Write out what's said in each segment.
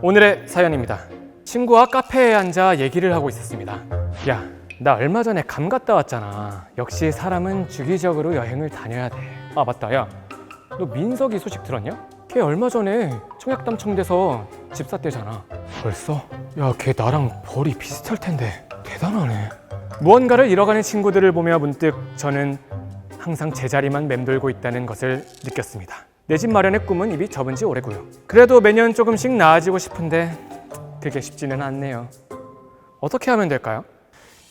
오늘의 사연입니다. 친구와 카페에 앉아 얘기를 하고 있었습니다. 야, 나 얼마 전에 감 갔다 왔잖아. 역시 사람은 주기적으로 여행을 다녀야 돼. 아, 맞다. 야, 너 민석이 소식 들었냐? 걔 얼마 전에 청약담 청돼서 집 샀대잖아. 벌써? 야, 걔 나랑 벌이 비슷할 텐데 대단하네. 무언가를 잃어가는 친구들을 보며 문득 저는 항상 제자리만 맴돌고 있다는 것을 느꼈습니다. 내 집 마련의 꿈은 이미 접은 지 오래고요. 그래도 매년 조금씩 나아지고 싶은데 그게 쉽지는 않네요. 어떻게 하면 될까요?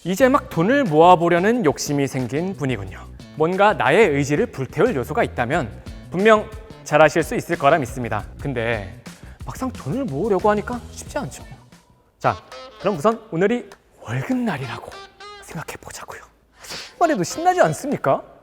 이제 막 돈을 모아보려는 욕심이 생긴 분이군요. 뭔가 나의 의지를 불태울 요소가 있다면 분명 잘하실 수 있을 거라 믿습니다. 근데 막상 돈을 모으려고 하니까 쉽지 않죠. 자, 그럼 우선 오늘이 월급날이라고 생각해 보자고요. 생각만 해도 신나지 않습니까?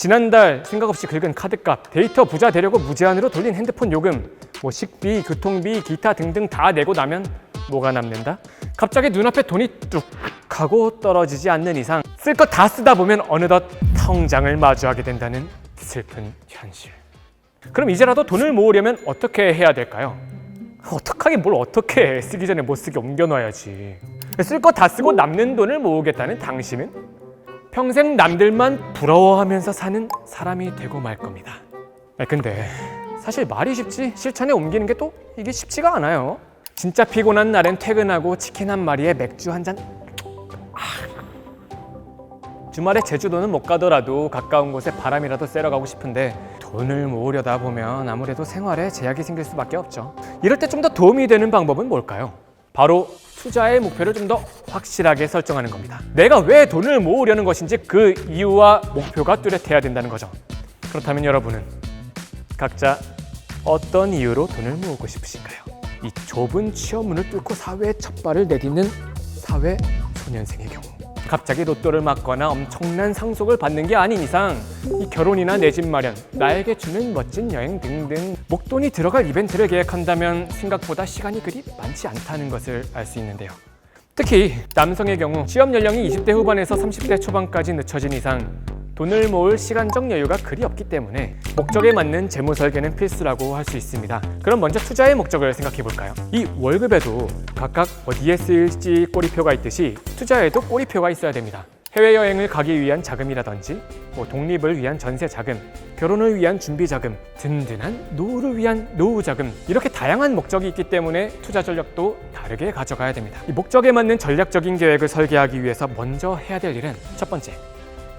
지난달 생각 없이 긁은 카드값, 데이터 부자 되려고 무제한으로 돌린 핸드폰 요금, 뭐 식비, 교통비, 기타 등등 다 내고 나면 뭐가 남는다? 갑자기 눈앞에 돈이 뚝 하고 떨어지지 않는 이상 쓸 것 다 쓰다 보면 어느덧 통장을 마주하게 된다는 슬픈 현실. 그럼 이제라도 돈을 모으려면 어떻게 해야 될까요? 어떡하긴 뭘 어떻게 해. 쓰기 전에 못 쓰게 옮겨놔야지. 쓸 거 다 쓰고 남는 돈을 모으겠다는 당신은 평생 남들만 부러워하면서 사는 사람이 되고 말 겁니다. 아, 근데 사실 말이 쉽지 실천에 옮기는 게 또 이게 쉽지가 않아요. 진짜 피곤한 날엔 퇴근하고 치킨 한 마리에 맥주 한 잔. 아. 주말에 제주도는 못 가더라도 가까운 곳에 바람이라도 쐬러 가고 싶은데 돈을 모으려다 보면 아무래도 생활에 제약이 생길 수밖에 없죠. 이럴 때 좀 더 도움이 되는 방법은 뭘까요? 바로 투자의 목표를 좀 더 확실하게 설정하는 겁니다. 내가 왜 돈을 모으려는 것인지 그 이유와 목표가 뚜렷해야 된다는 거죠. 그렇다면 여러분은 각자 어떤 이유로 돈을 모으고 싶으신가요? 이 좁은 취업문을 뚫고 사회에 첫 발을 내딛는 사회 소년생의 경우 갑자기 로또를 맞거나 엄청난 상속을 받는 게 아닌 이상 이 결혼이나 내 집 마련, 나에게 주는 멋진 여행 등등 목돈이 들어갈 이벤트를 계획한다면 생각보다 시간이 그리 많지 않다는 것을 알 수 있는데요. 특히 남성의 경우 취업 연령이 20대 후반에서 30대 초반까지 늦춰진 이상 돈을 모을 시간적 여유가 그리 없기 때문에 목적에 맞는 재무 설계는 필수라고 할 수 있습니다. 그럼 먼저 투자의 목적을 생각해 볼까요? 이 월급에도 각각 어디에 쓰일지 꼬리표가 있듯이 투자에도 꼬리표가 있어야 됩니다. 해외여행을 가기 위한 자금이라든지 뭐 독립을 위한 전세 자금, 결혼을 위한 준비 자금, 든든한 노후를 위한 노후 자금 이렇게 다양한 목적이 있기 때문에 투자 전략도 다르게 가져가야 됩니다. 이 목적에 맞는 전략적인 계획을 설계하기 위해서 먼저 해야 될 일은 첫 번째,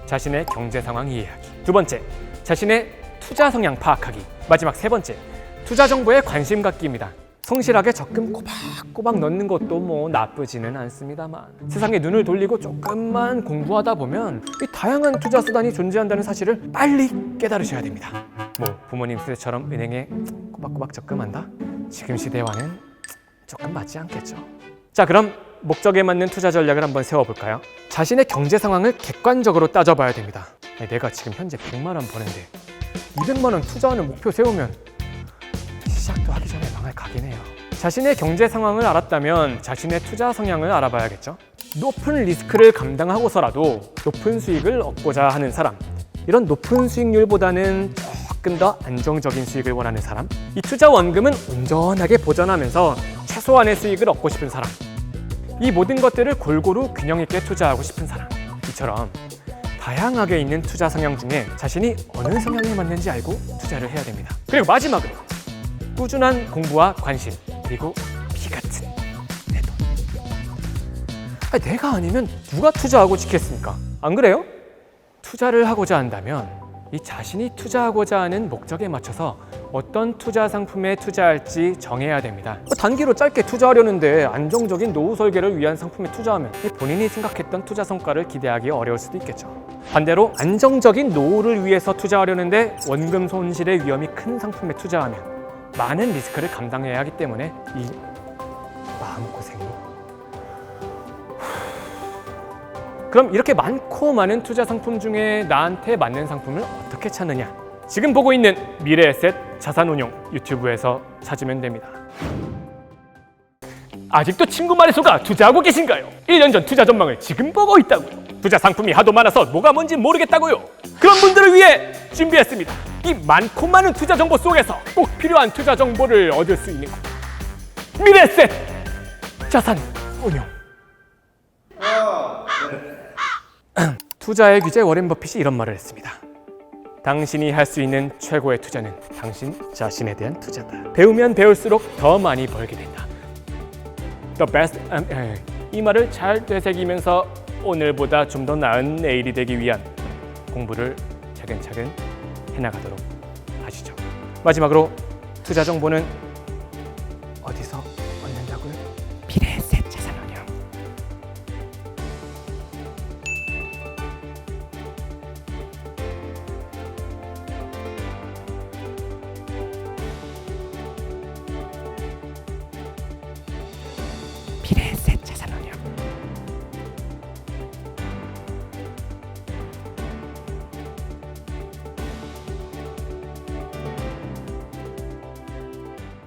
자신의 경제 상황 이해하기. 두 번째, 자신의 투자 성향 파악하기. 마지막 세 번째, 투자 정보에 관심 갖기입니다. 성실하게 적금 꼬박꼬박 넣는 것도 뭐 나쁘지는 않습니다만 세상에 눈을 돌리고 조금만 공부하다 보면 이 다양한 투자 수단이 존재한다는 사실을 빨리 깨달으셔야 됩니다. 뭐 부모님 세대처럼 은행에 꼬박꼬박 적금한다? 지금 시대와는 조금 맞지 않겠죠. 자, 그럼 목적에 맞는 투자 전략을 한번 세워볼까요? 자신의 경제 상황을 객관적으로 따져봐야 됩니다. 내가 지금 현재 100만 원 버는데 200만 원 투자하는 목표 세우면 시작도 하기 전에 망할 각이네요. 자신의 경제 상황을 알았다면 자신의 투자 성향을 알아봐야겠죠. 높은 리스크를 감당하고서라도 높은 수익을 얻고자 하는 사람. 이런 높은 수익률보다는 조금 더 안정적인 수익을 원하는 사람. 이 투자 원금은 온전하게 보전하면서 최소한의 수익을 얻고 싶은 사람. 이 모든 것들을 골고루 균형 있게 투자하고 싶은 사람. 이처럼 다양하게 있는 투자 성향 중에 자신이 어느 성향에 맞는지 알고 투자를 해야 됩니다. 그리고 마지막으로 꾸준한 공부와 관심 그리고 피 같은 내 돈. 아니, 내가 아니면 누가 투자하고 지켰습니까? 안 그래요? 투자를 하고자 한다면 이 자신이 투자하고자 하는 목적에 맞춰서 어떤 투자 상품에 투자할지 정해야 됩니다. 단기로 짧게 투자하려는데 안정적인 노후 설계를 위한 상품에 투자하면 이 본인이 생각했던 투자 성과를 기대하기 어려울 수도 있겠죠. 반대로 안정적인 노후를 위해서 투자하려는데 원금 손실의 위험이 큰 상품에 투자하면 많은 리스크를 감당해야 하기 때문에 이 마음고생이 그럼 이렇게 많고 많은 투자 상품 중에 나한테 맞는 상품을 어떻게 찾느냐? 지금 보고 있는 미래에셋 자산운용 유튜브에서 찾으면 됩니다. 아직도 친구 말에 속아 투자하고 계신가요? 1년 전 투자 전망을 지금 보고 있다고요. 투자 상품이 하도 많아서 뭐가 뭔지 모르겠다고요. 그런 분들을 위해 준비했습니다. 이 많고 많은 투자 정보 속에서 꼭 필요한 투자 정보를 얻을 수 있는 곳. 미래셋 자산 운용. 투자의 규제 워렌 버핏이 이런 말을 했습니다. 당신이 할 수 있는 최고의 투자는 당신 자신에 대한 투자다. 배우면 배울수록 더 많이 벌게 된다. The best. 음, 에, 이 말을 잘 되새기면서 오늘보다 좀 더 나은 내일이 되기 위한 공부를 차근차근 해나가도록 하시죠. 마지막으로 투자 정보는